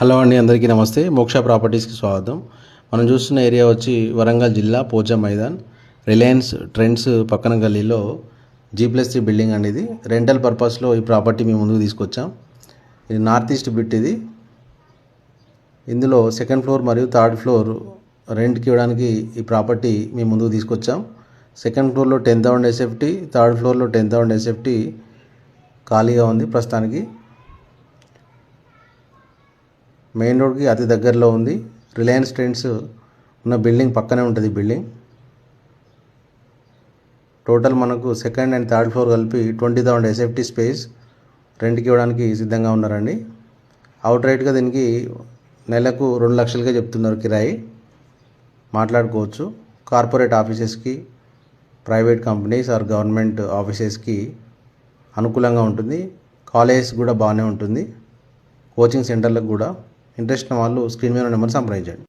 Hello అండి అందరికీ నమస్తే. మోక్ష ప్రాపర్టీస్కి స్వాగతం. మనం చూస్తున్న ఏరియా వచ్చి వరంగల్ జిల్లా పోచా మైదాన్. రిలయన్స్ ట్రెండ్స్ పక్కన గల్లీలో జీ ప్లస్ త్రీ బిల్డింగ్ అండి ఇది రెంటల్ పర్పస్లో ఈ ప్రాపర్టీ మేము ముందుకు తీసుకొచ్చాం. ఇది నార్త్ ఈస్ట్ బిట్ ఇది. ఇందులో సెకండ్ ఫ్లోర్ మరియు థర్డ్ ఫ్లోర్ రెంట్కి ఇవ్వడానికి ఈ ప్రాపర్టీ మేము ముందుకు తీసుకొచ్చాం. సెకండ్ ఫ్లోర్లో టెన్ థౌసండ్ ఎస్ఎఫ్టీ థర్డ్ ఫ్లోర్లో టెన్ థౌసండ్ ఎస్ఎఫ్టీ ఖాళీగా ఉంది ప్రస్తుతానికి. మెయిన్ రోడ్కి అతి దగ్గరలో ఉంది. రిలయన్స్ ట్రెండ్స్ ఉన్న బిల్డింగ్ పక్కనే ఉంటుంది బిల్డింగ్. టోటల్ మనకు సెకండ్ అండ్ థర్డ్ ఫ్లోర్ కలిపి ట్వంటీ థౌసండ్ ఎస్ఎఫ్టీ స్పేస్ రెంట్కి ఇవ్వడానికి సిద్ధంగా ఉన్నారండి. అవుట్ రైట్గా దీనికి నెలకు రెండు లక్షలుగా చెప్తున్నారు కిరాయి. మాట్లాడుకోవచ్చు. కార్పొరేట్ ఆఫీసెస్కి ప్రైవేట్ కంపెనీస్ ఆర్ గవర్నమెంట్ ఆఫీసెస్కి అనుకూలంగా ఉంటుంది. కాలేజెస్ కూడా బాగానే ఉంటుంది. కోచింగ్ సెంటర్లకు కూడా. ఇంట్రెస్ట్ ఉన్న వాళ్ళు స్క్రీన్ మీద నెంబర్ సంప్రదించండి.